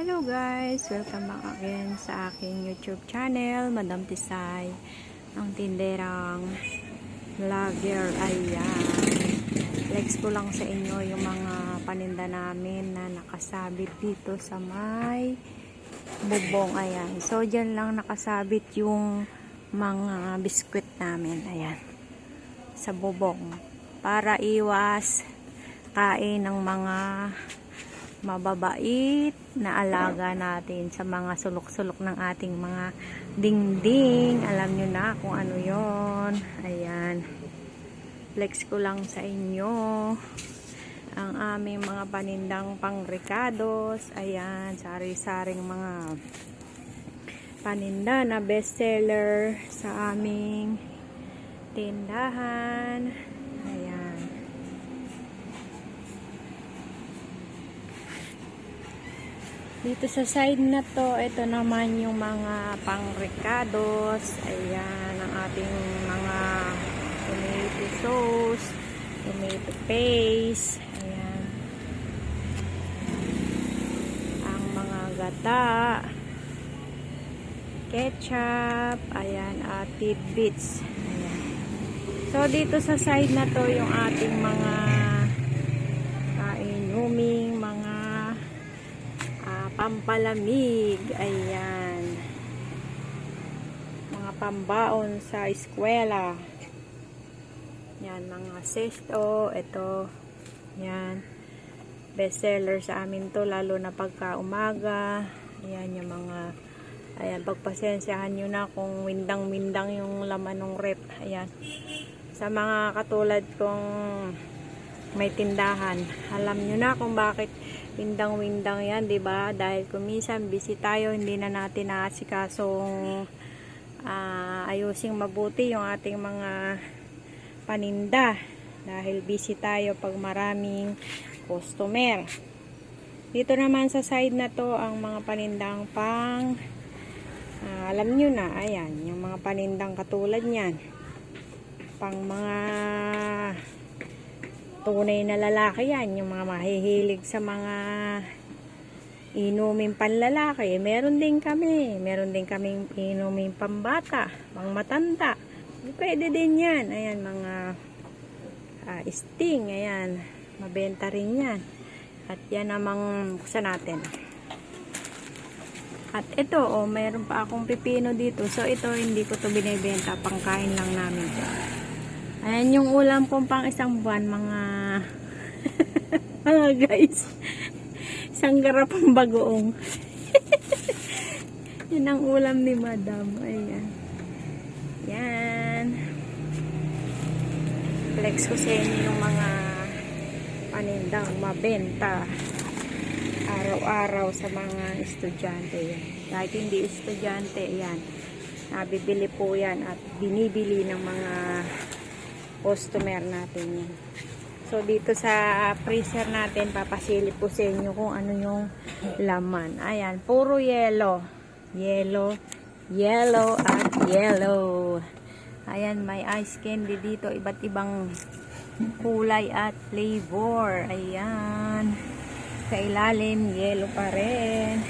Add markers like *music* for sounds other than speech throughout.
Hello guys! Welcome back again sa aking YouTube channel, Madam Tisay. Ang tinderang vlogger. Ayan. Flex ko lang sa inyo yung mga paninda namin na nakasabit dito sa may bubong. Ayan. So, dyan lang nakasabit yung mga biskwit namin. Ayan. Sa bubong. Para iwas kain ng mga mababait na alaga natin sa mga sulok-sulok ng ating mga dingding. Alam nyo na kung ano yon Ayan. Flex ko lang sa inyo ang aming mga panindang pangricados. Ayan, sari-saring mga paninda na bestseller sa aming tindahan. Ayan. Dito sa side na to, ito naman yung mga pang-ricados. Ayan, ang ating mga tomato sauce, tomato paste. Ayan. Ang mga gata, ketchup, ayan, at tidbits. Ayan. So, dito sa side na to, yung ating mga pampalamig. Ayan. Mga pambaon sa eskwela. Yan, mga sesto. Ito. Yan. Bestseller sa amin to, lalo na pagka umaga. Ayan, yung mga Ayan, pagpasensyahan nyo na kung windang-windang yung laman ng rep. Ayan. Sa mga katulad kong may tindahan, alam nyo na kung bakit windang-windang yan, 'di ba? Dahil kuminsan busy tayo, hindi na natin naasikasong ah, ayusing mabuti yung ating mga paninda. Dahil busy tayo pag maraming customer. Dito naman sa side na to ang mga panindang pang ah, alam nyo na, ayan, yung mga panindang katulad niyan. Pang mga tunay na lalaki yan, yung mga mahihilig sa mga inuming panlalaki. Meron din kami, meron din kaming inuming pambata, pang matanda. Pwede din yan, ayan, mga ah, sting, ayan, mabenta rin yan. At yan namang buksan natin. At ito, oh, mayroon pa akong pipino dito. So, ito, hindi ko to binibenta. Pangkain lang namin to. Ayan yung ulam kong pang isang buwan, mga... *laughs* mga guys. Isang garapang bagoong. *laughs* Yan ang ulam ni madam. Ayan. Yan. Flex ko sa inyo yung mga panindang mabenta araw-araw sa mga estudyante yan. Kahit hindi estudyante, yan. Nabibili po yan at binibili ng mga customer natin yan. So, dito sa freezer natin, papasilip po sa inyo kung ano yung laman. Ayan, puro yellow. Yellow, yellow, at yellow. Ayan, may ice candy dito. Iba't ibang kulay at flavor. Ayan. Sa ilalim, yellow pa rin.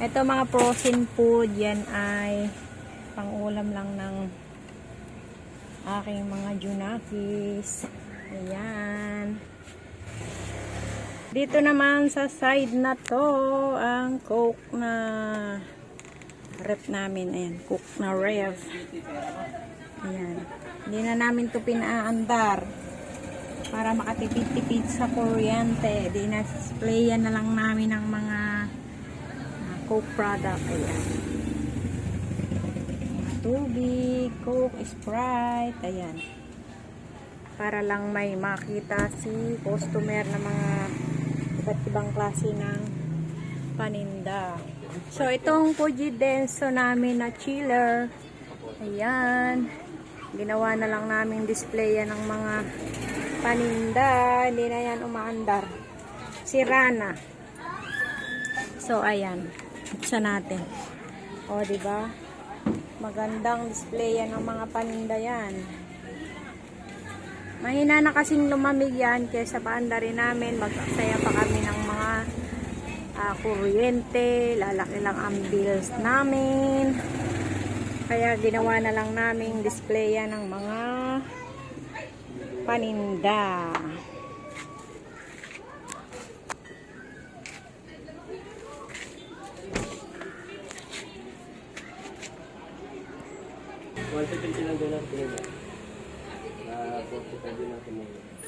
Ito mga frozen food, yan ay pangulam lang ng aking mga junakis. Ayan. Dito naman sa side na to, ang coke na rep namin. Ayan, coke na ref. Ayan. Hindi na namin to pinaandar para makatipid-tipid sa kuryente. Di na sprayan na lang namin ng mga uh, coke product. Ayan. Tubig, coke, sprite. Ayan para lang may makita si customer na mga iba't ibang klase ng paninda. So, itong Fuji Denso namin na chiller. Ayan. Ginawa na lang namin display yan ng mga paninda. Hindi na yan umaandar. Sirana. So, ayan. Buksan natin. O, di ba? Magandang display yan ng mga paninda yan. Mahina na kasing lumamig yan kaysa paanda rin namin. Magsaya pa kami ng mga ah, kuryente, lalaki lang ang bills namin. Kaya ginawa na lang naming displayan ng mga paninda. One seventy lang doon natin yun. Ah, 45 din yun.